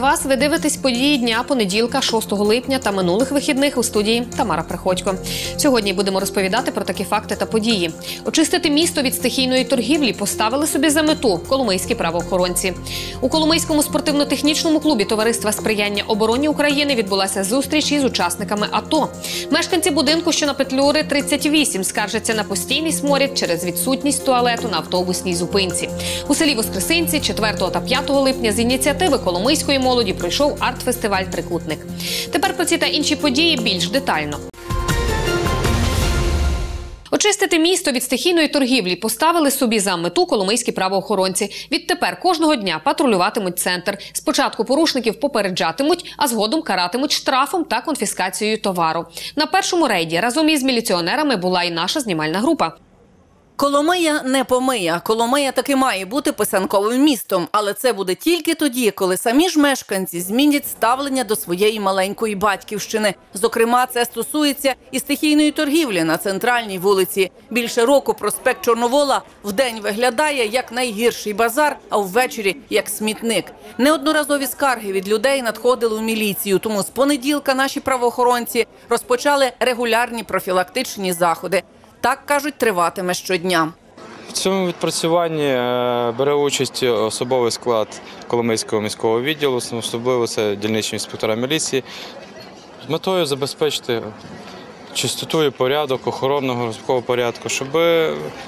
Вас. Ви дивитесь події дня понеділка, 6 липня та минулих вихідних у студії Тамара Приходько. Сьогодні будемо розповідати про такі факти та події. Очистити місто від стихійної торгівлі поставили собі за мету коломийські правоохоронці. У Коломийському спортивно-технічному клубі товариства сприяння обороні України відбулася зустріч із учасниками АТО. Мешканці будинку, що на Петлюри 38, скаржаться на постійний сморід через відсутність туалету на автобусній зупинці. У селі Воскресинці 4 та 5 липня з ініціативи Коломийської молоді пройшов арт-фестиваль Трикутник. Тепер про ці та інші події більш детально. Очистити місто від стихійної торгівлі поставили собі за мету коломийські правоохоронці. Відтепер кожного дня патрулюватимуть центр. Спочатку порушників попереджатимуть, а згодом каратимуть штрафом та конфіскацією товару. На першому рейді разом із міліціонерами була і наша знімальна група. Коломия не помия. Коломия таки має бути писанковим містом, але це буде тільки тоді, коли самі ж мешканці змінять ставлення до своєї маленької батьківщини. Зокрема, це стосується і стихійної торгівлі на центральній вулиці. Більше року проспект Чорновола вдень виглядає як найгірший базар, а ввечері як смітник. Неодноразові скарги від людей надходили у міліцію. Тому з понеділка наші правоохоронці розпочали регулярні профілактичні заходи. Так кажуть, триватиме щодня. В цьому відпрацюванні е, бере участь особовий склад Коломийського міського відділу, особливо це дільничні інспектора міліції, з метою забезпечити чистоту і порядок охоронного розпакового порядку, щоб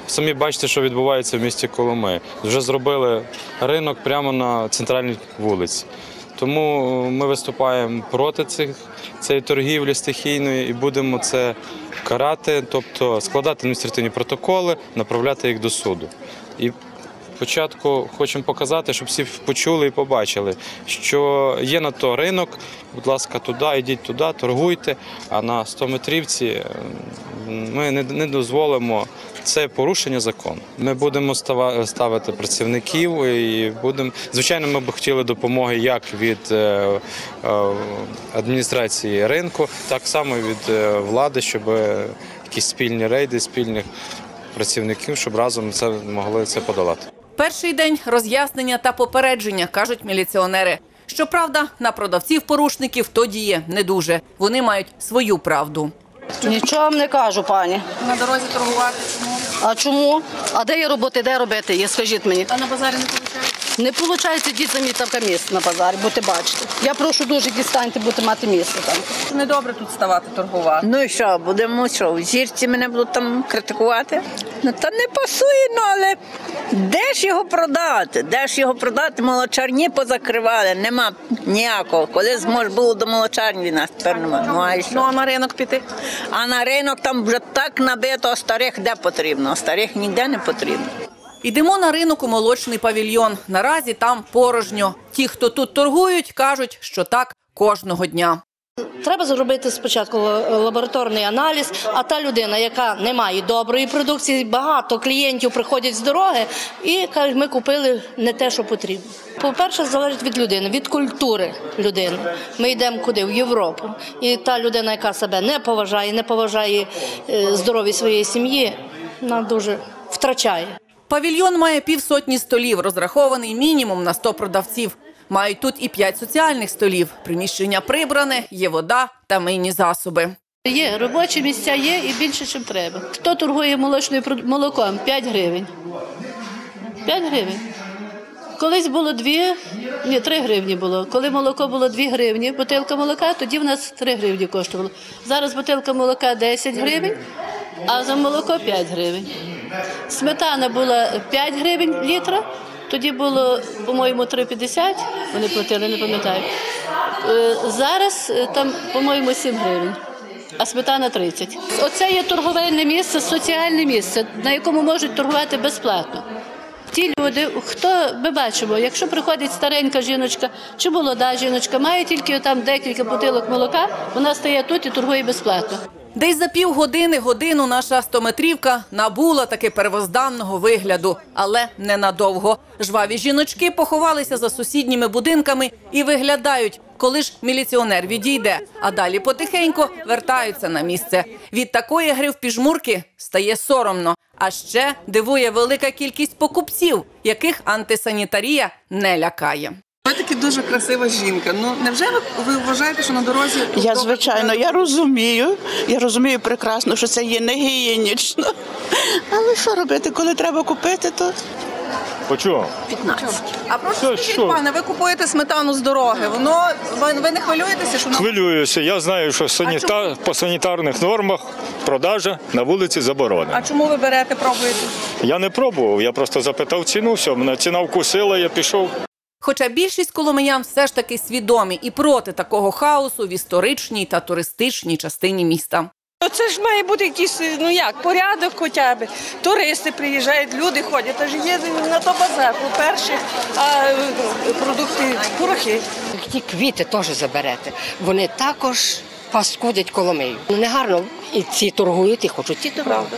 самі бачите, що відбувається в місті Коломи. Вже зробили ринок прямо на центральній вулиці. Тому ми виступаємо проти цих цієї торгівлі стихійної і будемо це карати, тобто складати адміністративні протоколи, направляти їх до суду. І спочатку хочемо показати, щоб всі почули і побачили, що є на то ринок. Будь ласка, туди, йдіть туди, торгуйте. А на 100-метрівці ми не, не дозволимо це порушення закону. Ми будемо ставити працівників і будемо. Звичайно, ми б хотіли допомоги як від е, е, адміністрації ринку, так само від е, влади, щоб якісь спільні рейди, спільних працівників, щоб разом це могли це подолати. Перший день роз'яснення та попередження, кажуть міліціонери. Щоправда, на продавців-порушників то діє не дуже. Вони мають свою правду. Нічого вам не кажу, пані. На дорозі торгувати чому? А чому? А де є роботи, де робити є? Скажіть мені. А на базарі не виходить? Не виходить, діть самі там місце на базарі, будете бачити. Я прошу дуже дістаньте, будете мати місце там. Недобре тут ставати торгувати. Ну і що, будемо що, в зірці мене будуть там критикувати? Ну та не пасує, ну але де ж його продати? Де ж його продати? Молочарні позакривали, нема ніякого. Коли змож було до молочарні, нас тепер немає. Ну а що? а на ринок піти? А на ринок там вже так набито, а старих де потрібно, а старих ніде не потрібно. Йдемо на ринок у молочний павільйон. Наразі там порожньо. Ті, хто тут торгують, кажуть, що так кожного дня. Треба зробити спочатку лабораторний аналіз, а та людина, яка не має доброї продукції, багато клієнтів приходять з дороги і кажуть, ми купили не те, що потрібно. По-перше, залежить від людини, від культури людини. Ми йдемо куди? В Європу. І та людина, яка себе не поважає, не поважає е, здоров'я своєї сім'ї, вона дуже втрачає. Павільйон має півсотні столів, розрахований мінімум на 100 продавців. Мають тут і 5 соціальних столів. Приміщення прибране, є вода та мийні засоби. Є робочі місця є і більше, ніж треба. Хто торгує молочною молоком? 5 гривень. 5 гривень. Колись було 2, ні, 3 гривні було. Коли молоко було 2 гривні, бутилка молока, тоді в нас 3 гривні коштувало. Зараз бутилка молока 10 гривень, а за молоко 5 гривень. Сметана була 5 гривень літра, тоді було, по-моєму, 3,50, вони платили, не пам'ятаю. Е, Зараз е, там, по-моєму, 7 гривень. А сметана 30. Оце є торговельне місце, соціальне місце, на якому можуть торгувати безплатно. Ті люди, хто ми бачимо, якщо приходить старенька жіночка чи молода жіночка, має тільки там декілька бутилок молока, вона стає тут і торгує безплатно. Десь за півгодини годину наша стометрівка набула таки первозданного вигляду, але ненадовго. Жваві жіночки поховалися за сусідніми будинками і виглядають, коли ж міліціонер відійде, а далі потихеньку вертаються на місце. Від такої гри в піжмурки стає соромно. А ще дивує велика кількість покупців, яких антисанітарія не лякає. Ви таки дуже красива жінка. Ну невже ви, ви вважаєте, що на дорозі Я звичайно, я розумію. Я розумію прекрасно, що це є не гігієнічно. Але що робити, коли треба купити, то По чому? 15. А Це скажіть, що? пане, ви купуєте сметану з дороги. Воно ви, ви не хвилюєтеся, що воно Хвилююся. Я знаю, що саніта... по санітарних нормах продажа на вулиці заборонена. а чому ви берете, пробуєте? Я не пробував, я просто запитав ціну, все, мене ціна вкусила, я пішов. Хоча більшість коломиян все ж таки свідомі і проти такого хаосу в історичній та туристичній частині міста. Ну, Це ж має бути якийсь, ну як, порядок хоча б. Туристи приїжджають, люди ходять. Та ж є на то базар, по-перше, а е, продукти порохи. Ті квіти теж заберете. Вони також паскудять коломию. Ну, Негарно і ці торгують, і хочуть ті торгувати.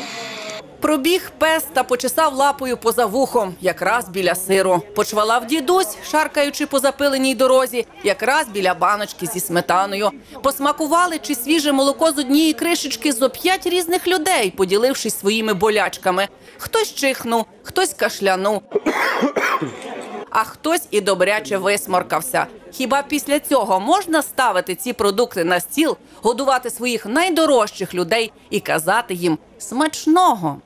Пробіг пес та почесав лапою поза вухом, якраз біля сиру. Почвалав дідусь, шаркаючи по запиленій дорозі, якраз біля баночки зі сметаною. Посмакували чи свіже молоко з однієї кришечки зо п'ять різних людей, поділившись своїми болячками. Хтось чихнув, хтось кашлянув. А хтось і добряче висморкався. Хіба після цього можна ставити ці продукти на стіл, годувати своїх найдорожчих людей і казати їм смачного?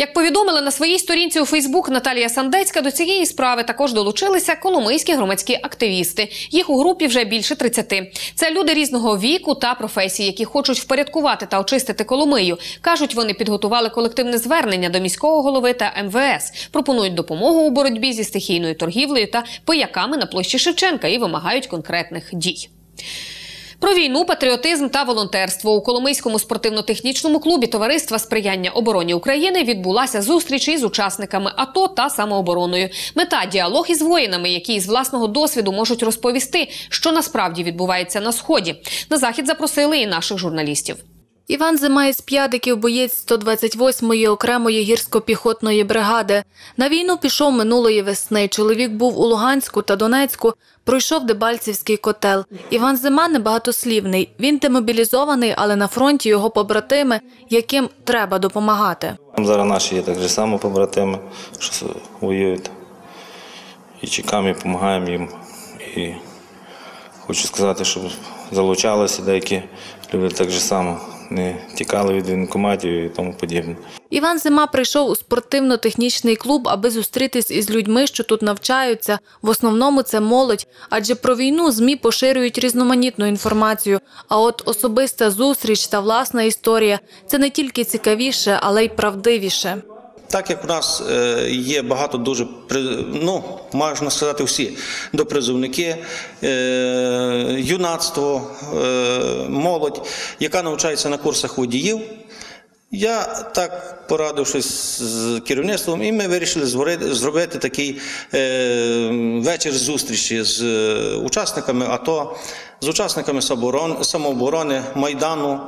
Як повідомила на своїй сторінці у Фейсбук Наталія Сандецька, до цієї справи також долучилися коломийські громадські активісти. Їх у групі вже більше 30. Це люди різного віку та професій, які хочуть впорядкувати та очистити Коломию. кажуть, вони підготували колективне звернення до міського голови та МВС. Пропонують допомогу у боротьбі зі стихійною торгівлею та пияками на площі Шевченка і вимагають конкретних дій. Про війну, патріотизм та волонтерство у Коломийському спортивно-технічному клубі Товариства сприяння обороні України відбулася зустріч із учасниками АТО та самообороною. Мета діалог із воїнами, які із власного досвіду можуть розповісти, що насправді відбувається на сході. На захід запросили і наших журналістів. Іван Зима із П'ядиків, боєць 128-ї окремої гірсько-піхотної бригади. На війну пішов минулої весни. Чоловік був у Луганську та Донецьку, пройшов Дебальцівський котел. Іван Зима небагатослівний. Він демобілізований, але на фронті його побратими, яким треба допомагати. Там Зараз наші є так же само побратими, що воюють. І чекаємо, і допомагаємо їм. І хочу сказати, щоб залучалися деякі люди так же само, не тікали від воєнкоматів і тому подібне. Іван Зима прийшов у спортивно-технічний клуб, аби зустрітись із людьми, що тут навчаються. В основному це молодь, адже про війну ЗМІ поширюють різноманітну інформацію. А от особиста зустріч та власна історія це не тільки цікавіше, але й правдивіше. Так як у нас е, є багато дуже ну можна сказати всі допризовники, е, юнацтво, е, молодь, яка навчається на курсах водіїв. Я так порадившись з керівництвом, і ми вирішили зробити такий вечір зустрічі з учасниками АТО, з учасниками самооборони, Майдану.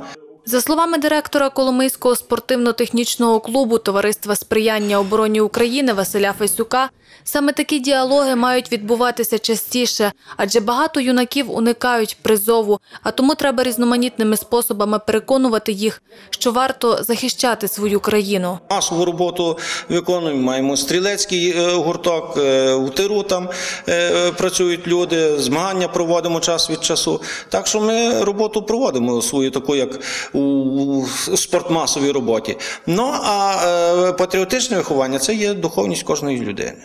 За словами директора Коломийського спортивно-технічного клубу Товариства сприяння обороні України Василя Фесюка, саме такі діалоги мають відбуватися частіше, адже багато юнаків уникають призову, а тому треба різноманітними способами переконувати їх, що варто захищати свою країну. Масову роботу виконуємо. Маємо стрілецький е, гурток, е, у тиру там е, працюють люди, змагання проводимо час від часу. Так що ми роботу проводимо свою таку, як у, спортмасовій роботі. Ну а е, патріотичне виховання це є духовність кожної людини.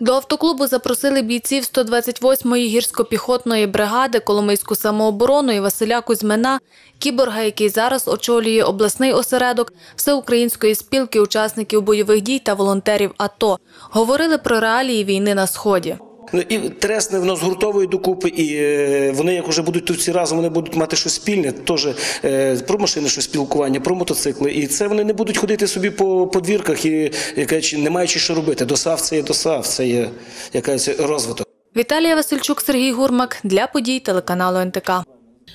До автоклубу запросили бійців 128-ї гірсько-піхотної бригади Коломийську самооборону і Василя Кузьмина, кіборга, який зараз очолює обласний осередок Всеукраїнської спілки учасників бойових дій та волонтерів АТО. Говорили про реалії війни на сході. Ну, І тресне воно згуртовує докупи, і е, вони, як вже будуть тут всі разом, вони будуть мати щось спільне, теж е, про машини щось спілкування, про мотоцикли. І це вони не будуть ходити собі по подвірках і яка, не маючи що робити. Досав це є досав, це є якась розвиток. Віталія Васильчук, Сергій Гурмак для подій телеканалу НТК.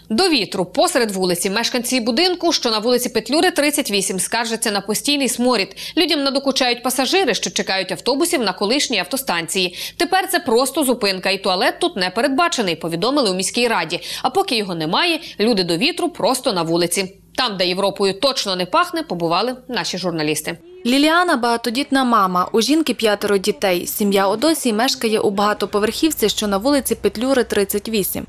До вітру посеред вулиці мешканці будинку, що на вулиці Петлюри 38, скаржаться на постійний сморід. Людям надокучають пасажири, що чекають автобусів на колишній автостанції. Тепер це просто зупинка, і туалет тут не передбачений. Повідомили у міській раді. А поки його немає, люди до вітру просто на вулиці. Там, де Європою точно не пахне, побували наші журналісти. Ліліана багатодітна мама. У жінки п'ятеро дітей. Сім'я Одосії мешкає у багатоповерхівці, що на вулиці Петлюри, 38.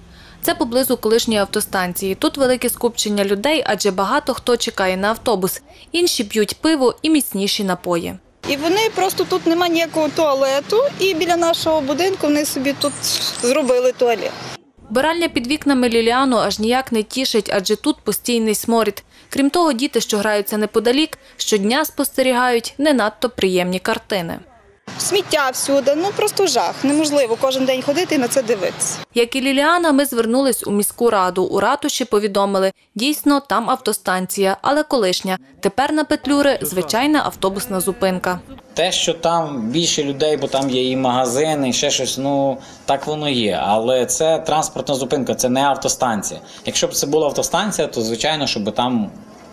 Це поблизу колишньої автостанції. Тут велике скупчення людей, адже багато хто чекає на автобус. Інші п'ють пиво і міцніші напої. І вони просто тут немає ніякого туалету, і біля нашого будинку вони собі тут зробили туалет. Вбиральня під вікнами Ліліану аж ніяк не тішить, адже тут постійний сморід. Крім того, діти, що граються неподалік, щодня спостерігають не надто приємні картини. Сміття всюди, ну просто жах. Неможливо кожен день ходити і на це дивитися. Як і Ліліана, ми звернулись у міську раду. У ратуші повідомили, дійсно, там автостанція, але колишня. Тепер на Петлюри звичайна автобусна зупинка. Те, що там більше людей, бо там є і магазини, і ще щось, ну так воно є. Але це транспортна зупинка, це не автостанція. Якщо б це була автостанція, то звичайно, щоб там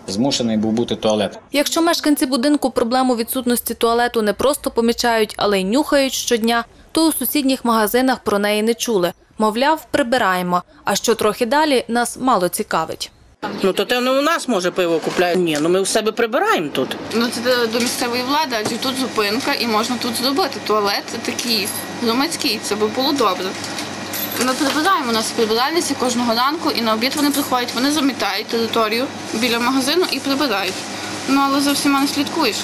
змушений був бути туалет. Якщо мешканці будинку проблему відсутності туалету не просто помічають, але й нюхають щодня, то у сусідніх магазинах про неї не чули. Мовляв, прибираємо. А що трохи далі нас мало цікавить. Ну то те ну, у нас може пиво купляють. Ні, ну ми у себе прибираємо тут. Ну це до місцевої влади, адже тут зупинка і можна тут зробити туалет такий громадський, це би було добре. Ми прибираємо у нас прибиральниці кожного ранку і на обід вони приходять, вони замітають територію біля магазину і прибирають. Ну але за всіма не слідкуєш.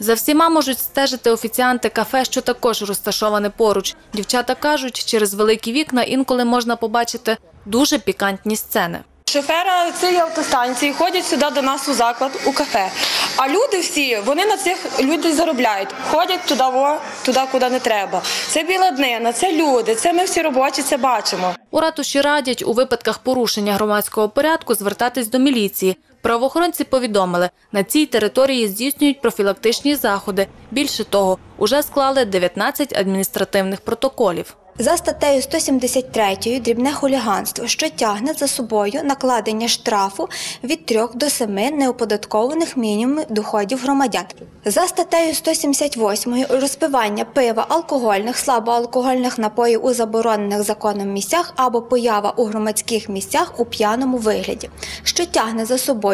За всіма можуть стежити офіціанти кафе, що також розташоване поруч. Дівчата кажуть, через великі вікна інколи можна побачити дуже пікантні сцени. Шофера цієї автостанції ходять сюди до нас у заклад, у кафе. А люди всі, вони на цих людей заробляють. Ходять туди, во, туди, куди не треба. Це біла днина, це люди, це ми всі робочі, це бачимо. У ратуші радять у випадках порушення громадського порядку звертатись до міліції. Правоохоронці повідомили, на цій території здійснюють профілактичні заходи. Більше того, уже склали 19 адміністративних протоколів. За статтею 173 дрібне хуліганство, що тягне за собою накладення штрафу від 3 до 7 неоподаткованих мінімумів доходів громадян. За статтею 178 розпивання пива, алкогольних, слабоалкогольних напоїв у заборонених законом місцях або поява у громадських місцях у п'яному вигляді, що тягне за собою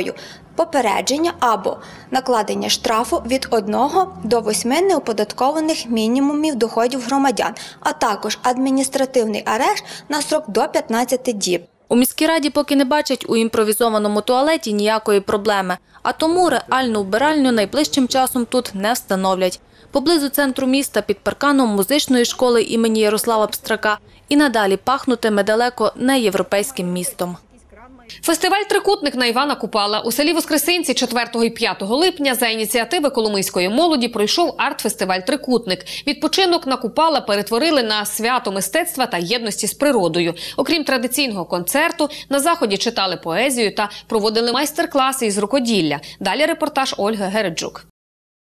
попередження або накладення штрафу від 1 до 8 неоподаткованих мінімумів доходів громадян, а також адміністративний арешт на срок до 15 діб. У міській раді поки не бачать у імпровізованому туалеті ніякої проблеми, а тому реальну вбиральню найближчим часом тут не встановлять. Поблизу центру міста під парканом музичної школи імені Ярослава Пстрака і надалі пахнутиме далеко не європейським містом. Фестиваль Трикутник на Івана Купала у селі Воскресинці 4 і 5 липня за ініціативи Коломийської молоді пройшов арт-фестиваль Трикутник. Відпочинок на Купала перетворили на свято мистецтва та єдності з природою. Окрім традиційного концерту, на заході читали поезію та проводили майстер-класи із рукоділля. Далі репортаж Ольги Гереджук.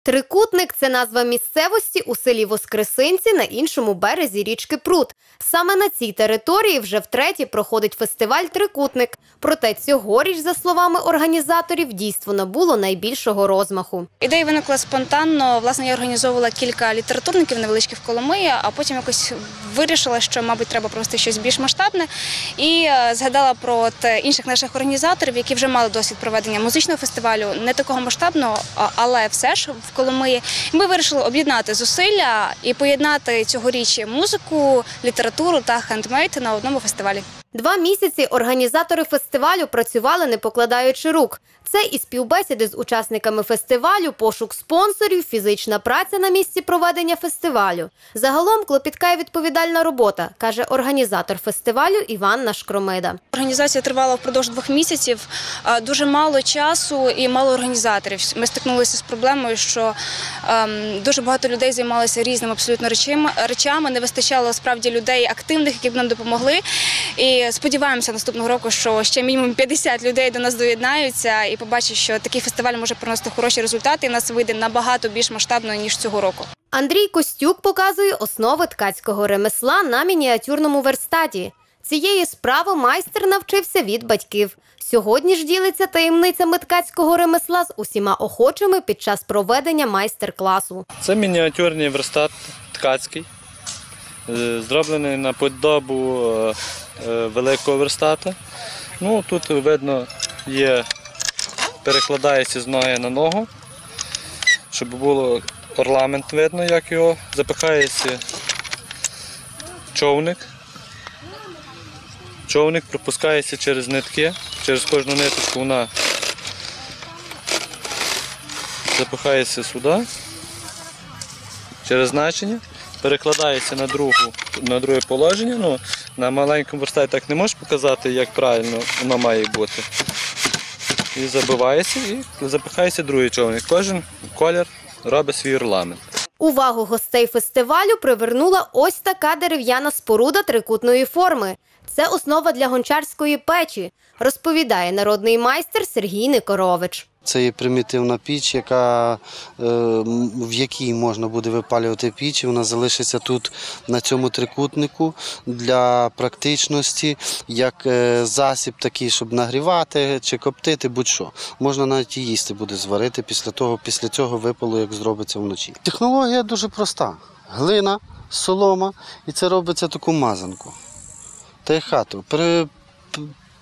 Трикутник це назва місцевості у селі Воскресинці на іншому березі річки Прут. Саме на цій території вже втретє проходить фестиваль Трикутник. Проте цьогоріч, за словами організаторів, дійство набуло найбільшого розмаху. Ідея виникла спонтанно. Власне, я організовувала кілька літературників невеличких в Коломиї, а потім якось вирішила, що, мабуть, треба провести щось більш масштабне. І е, згадала про от інших наших організаторів, які вже мали досвід проведення музичного фестивалю, не такого масштабного, але все ж в Коломиї. Ми вирішили об'єднати зусилля і поєднати цьогоріч музику, літературу та хендмейд на одному фестивалі. Два місяці організатори фестивалю працювали не покладаючи рук. Це і співбесіди з учасниками фестивалю, пошук спонсорів, фізична праця на місці проведення фестивалю. Загалом клопітка і відповідальна робота, каже організатор фестивалю Іван Нашкромида. Організація тривала впродовж двох місяців. Дуже мало часу і мало організаторів. Ми стикнулися з проблемою, що ем, дуже багато людей займалися різними абсолютно речами. речами. Не вистачало справді людей активних, які б нам допомогли. І сподіваємося наступного року, що ще мінімум 50 людей до нас доєднаються і побачать, що такий фестиваль може приносити хороші результати. І нас вийде набагато більш масштабно ніж цього року. Андрій Костюк показує основи ткацького ремесла на мініатюрному верстаті. Цієї справи майстер навчився від батьків. Сьогодні ж ділиться таємницями ткацького ремесла з усіма охочими під час проведення майстер-класу. Це мініатюрний верстат ткацький, зроблений на подобу е, е, великого верстата. Ну, тут видно, є, перекладається з ноги на ногу, щоб було орламент видно, як його. Запихається човник. Човник пропускається через нитки, через кожну ниточку вона запихається сюди, через значення, перекладається на, другу, на друге положення. Ну, на маленькому верстаті так не можеш показати, як правильно воно має бути. І забивається, і запихається другий човник. Кожен колір робить свій орламент. Увагу гостей фестивалю привернула ось така дерев'яна споруда трикутної форми. Це основа для гончарської печі, розповідає народний майстер Сергій Никорович. Це є примітивна піч, яка, е, в якій можна буде випалювати піч. Вона залишиться тут на цьому трикутнику для практичності, як е, засіб такий, щоб нагрівати чи коптити, будь-що. Можна навіть і їсти буде зварити після того, після цього випалу, як зробиться вночі. Технологія дуже проста: глина, солома, і це робиться таку мазанку. Та й хату. При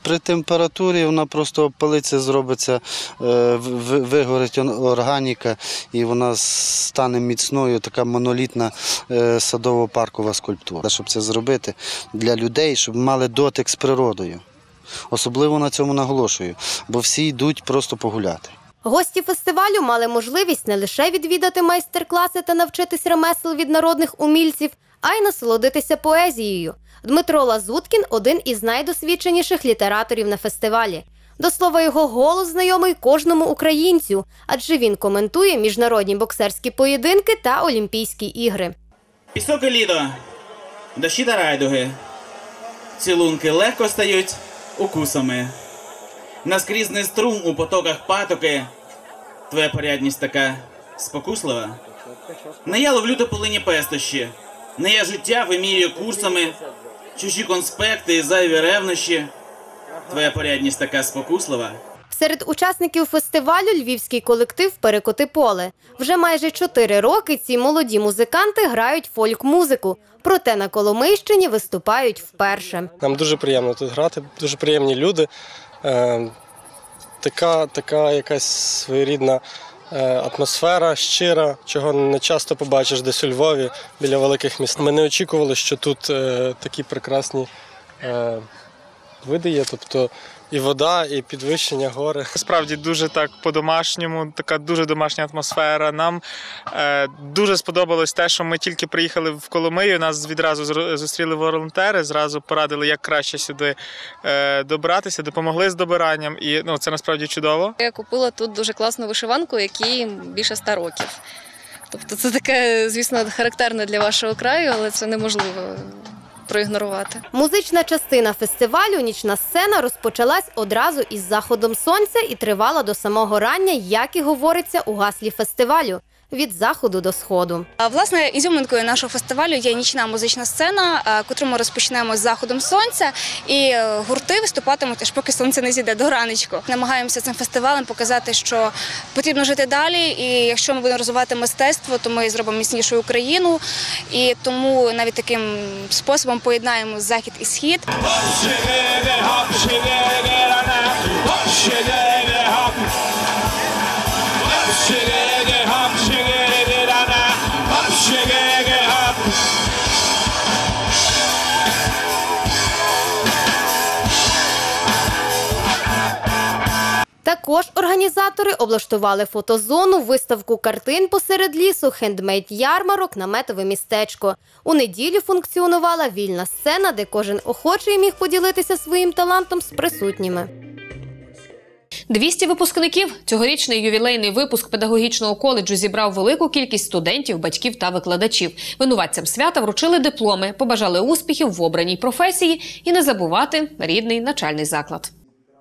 при температурі вона просто опалиться, зробиться, е, вигорить органіка і вона стане міцною, така монолітна е, садово-паркова скульптура. Щоб це зробити для людей, щоб мали дотик з природою. Особливо на цьому наголошую, бо всі йдуть просто погуляти. Гості фестивалю мали можливість не лише відвідати майстер-класи та навчитись ремесел від народних умільців, а й насолодитися поезією. Дмитро Лазуткін один із найдосвідченіших літераторів на фестивалі. До слова, його голос знайомий кожному українцю, адже він коментує міжнародні боксерські поєдинки та Олімпійські ігри. Високе літо, дощі та райдуги. Цілунки легко стають укусами. Наскрізний струм у потоках патоки. Твоя порядність така спокуслива. Не я ловлю тополині пестощі, не я життя вимірюю курсами, чужі конспекти і зайві ревнощі. Твоя порядність така спокуслива. Серед учасників фестивалю львівський колектив Перекоти поле. Вже майже чотири роки ці молоді музиканти грають фольк-музику, проте на Коломийщині виступають вперше. Нам дуже приємно тут грати, дуже приємні люди. Така, така якась своєрідна е, атмосфера, щира, чого не часто побачиш десь у Львові біля великих міст. Ми не очікували, що тут е, такі прекрасні е, види є, тобто і вода, і підвищення гори. Справді дуже так по-домашньому, така дуже домашня атмосфера. Нам е, дуже сподобалось те, що ми тільки приїхали в Коломию. Нас відразу зустріли волонтери, зразу порадили, як краще сюди е, добратися, допомогли з добиранням. І ну це насправді чудово. Я купила тут дуже класну вишиванку, якій більше ста років. Тобто це таке, звісно, характерне для вашого краю, але це неможливо проігнорувати. Музична частина фестивалю Нічна сцена розпочалась одразу із заходом сонця і тривала до самого рання, як і говориться у гаслі фестивалю від заходу до сходу. А, Власне, ізюминкою нашого фестивалю є нічна музична сцена, котру ми розпочнемо з заходом сонця, і е, гурти виступатимуть аж поки сонце не зійде до раночку. Намагаємося цим фестивалем показати, що потрібно жити далі. І якщо ми будемо розвивати мистецтво, то ми зробимо міцнішу Україну. І тому навіть таким способом поєднаємо захід і схід. Також організатори облаштували фотозону, виставку картин посеред лісу, хендмейд ярмарок, наметове містечко. У неділю функціонувала вільна сцена, де кожен охочий міг поділитися своїм талантом з присутніми. 200 випускників. Цьогорічний ювілейний випуск педагогічного коледжу зібрав велику кількість студентів, батьків та викладачів. Винуватцям свята вручили дипломи, побажали успіхів в обраній професії і не забувати рідний навчальний заклад.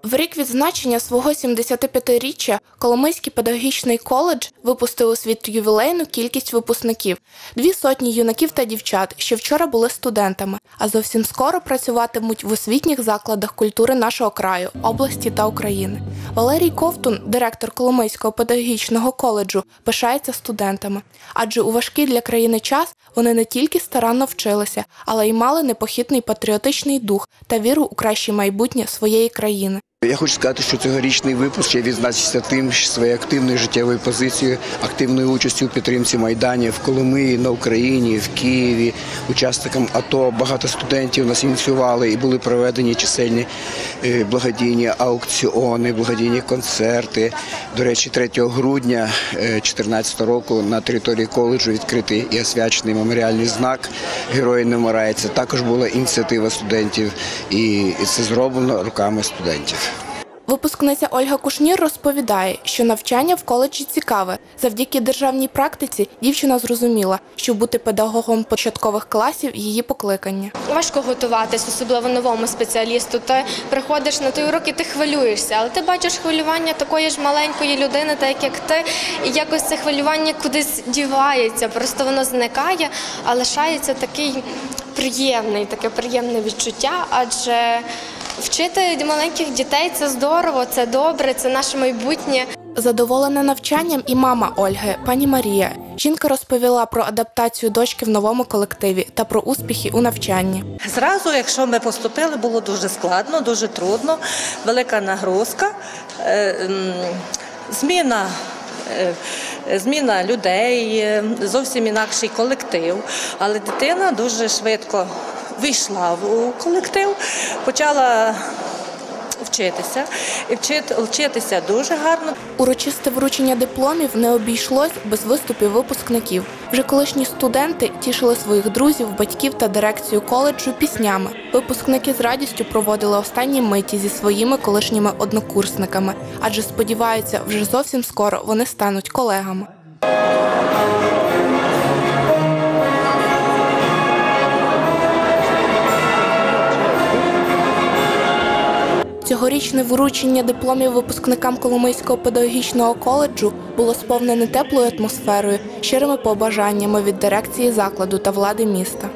В рік відзначення свого 75-річчя Коломийський педагогічний коледж випустив у світ ювілейну кількість випускників дві сотні юнаків та дівчат, що вчора були студентами, а зовсім скоро працюватимуть в освітніх закладах культури нашого краю, області та України. Валерій Ковтун, директор Коломийського педагогічного коледжу, пишається студентами, адже у важкий для країни час вони не тільки старанно вчилися, але й мали непохитний патріотичний дух та віру у краще майбутнє своєї країни. Я хочу сказати, що цьогорічний випуск ще відзначився тим, що своєю активною життєвою позицією, активною участю у підтримці майданів в Коломиї, на Україні, в Києві, учасникам АТО. Багато студентів нас ініціювали і були проведені чисельні е, благодійні аукціони, благодійні концерти. До речі, 3 грудня 2014 року на території коледжу відкритий і освячений меморіальний знак Герої не вмирають». Це також була ініціатива студентів, і це зроблено руками студентів. Випускниця Ольга Кушнір розповідає, що навчання в коледжі цікаве. Завдяки державній практиці дівчина зрозуміла, що бути педагогом початкових класів її покликання. Важко готуватись, особливо новому спеціалісту. Ти приходиш на той урок і ти хвилюєшся, але ти бачиш хвилювання такої ж маленької людини, так як ти, і якось це хвилювання кудись дівається. Просто воно зникає, а лишається такий приємний, таке приємне відчуття, адже вчити маленьких дітей це здорово, це добре, це наше майбутнє. Задоволена навчанням і мама Ольги, пані Марія. Жінка розповіла про адаптацію дочки в новому колективі та про успіхи у навчанні. Зразу, якщо ми поступили, було дуже складно, дуже трудно, велика нагрузка, е, зміна. е, Зміна людей, е, зовсім інакший колектив. Але дитина дуже швидко війшла в колектив, почала вчитися і вчити, вчитися дуже гарно. Урочисте вручення дипломів не обійшлось без виступів випускників. Вже колишні студенти тішили своїх друзів, батьків та дирекцію коледжу піснями. Випускники з радістю проводили останні миті зі своїми колишніми однокурсниками, адже сподіваються, вже зовсім скоро вони стануть колегами. Цьогорічне вручення дипломів випускникам Коломийського педагогічного коледжу було сповнене теплою атмосферою, щирими побажаннями від дирекції закладу та влади міста.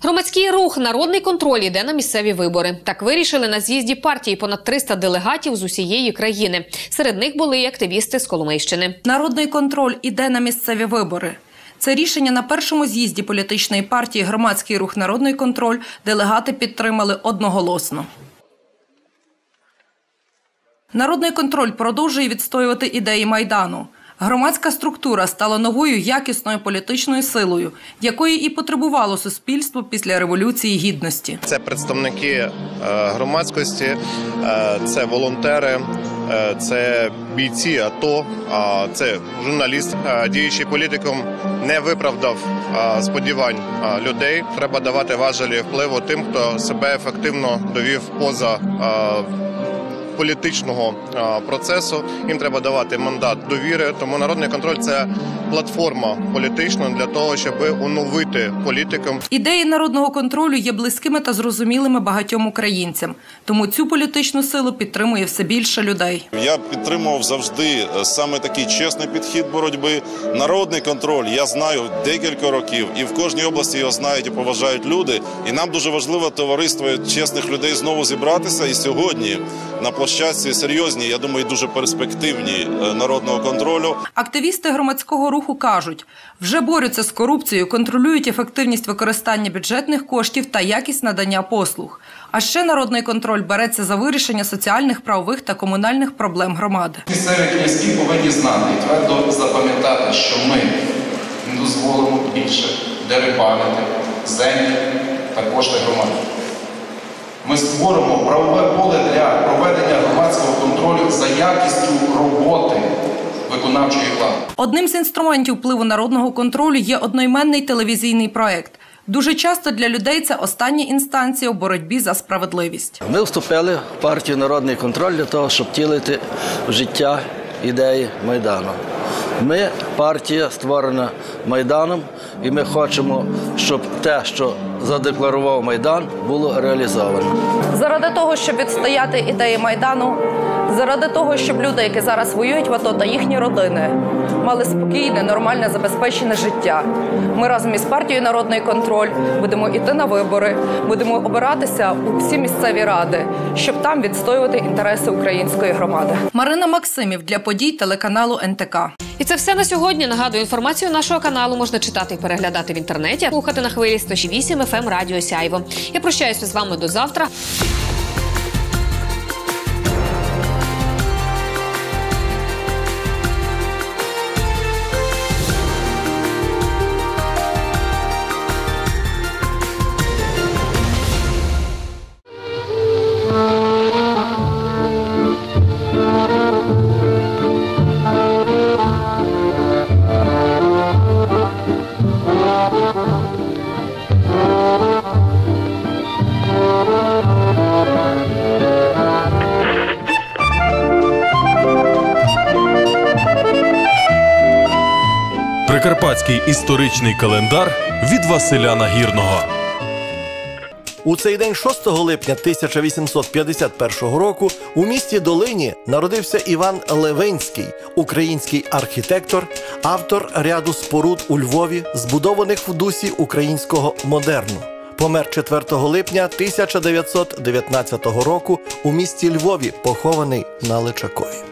Громадський рух Народний контроль іде на місцеві вибори. Так вирішили на з'їзді партії понад 300 делегатів з усієї країни. Серед них були і активісти з Коломийщини. Народний контроль іде на місцеві вибори. Це рішення на першому з'їзді політичної партії Громадський рух Народний контроль делегати підтримали одноголосно. Народний контроль продовжує відстоювати ідеї майдану. Громадська структура стала новою якісною політичною силою, якої і потребувало суспільство після революції гідності. Це представники е, громадськості, е, це волонтери, е, це бійці АТО, це журналіст, діючий політиком не виправдав сподівань людей. Треба давати важелі впливу тим, хто себе ефективно довів поза. Політичного процесу їм треба давати мандат довіри. Тому народний контроль це платформа політична для того, щоб оновити політикам Ідеї народного контролю є близькими та зрозумілими багатьом українцям. Тому цю політичну силу підтримує все більше людей. Я підтримував завжди е, саме такий чесний підхід боротьби. Народний контроль я знаю декілька років, і в кожній області його знають і поважають люди. І нам дуже важливо товариство чесних людей знову зібратися. І сьогодні на площадці серйозні, я думаю, дуже перспективні е, народного контролю. Активісти громадського руху кажуть, вже борються з корупцією, контролюють ефективність використання бюджетних коштів та якість надання послуг. А ще народний контроль береться за вирішення соціальних, правових та комунальних проблем громади. Місцеві князькі повинні знати і твердо запам'ятати, що ми не дозволимо більше дерибанити землі та кошти громади. Ми створимо правове поле для проведення громадського контролю за якістю роботи виконавчої влади. Одним з інструментів впливу народного контролю є одноіменний телевізійний проект. Дуже часто для людей це остання інстанція у боротьбі за справедливість. Ми вступили в партію Народний контроль для того, щоб втілити в життя ідеї Майдану. Ми партія створена Майданом, і ми хочемо, щоб те, що задекларував Майдан, було реалізовано. Заради того, щоб відстояти ідеї майдану, заради того, щоб люди, які зараз воюють в АТО та їхні родини, мали спокійне, нормальне, забезпечене життя. Ми разом із партією Народний контроль будемо йти на вибори, будемо обиратися у всі місцеві ради, щоб там відстоювати інтереси української громади. Марина Максимів для подій телеканалу НТК. І це все на сьогодні. Нагадую, інформацію нашого каналу можна читати і переглядати в інтернеті, слухати на хвилі 108 FM Радіо Сяйво. Я прощаюся з вами до завтра. Закарпатський історичний календар від Василя Нагірного. У цей день 6 липня 1851 року у місті Долині народився Іван Левинський, український архітектор, автор ряду споруд у Львові, збудованих в дусі українського модерну. Помер 4 липня 1919 року у місті Львові, похований на Личакові.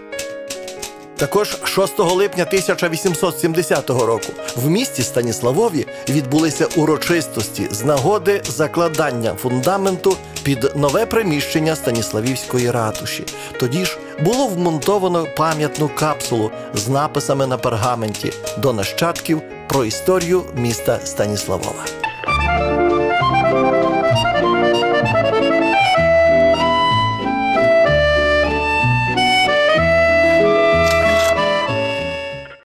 Також 6 липня 1870 року в місті Станіславові відбулися урочистості з нагоди закладання фундаменту під нове приміщення Станіславівської ратуші. Тоді ж було вмонтовано пам'ятну капсулу з написами на пергаменті до нащадків про історію міста Станіславова.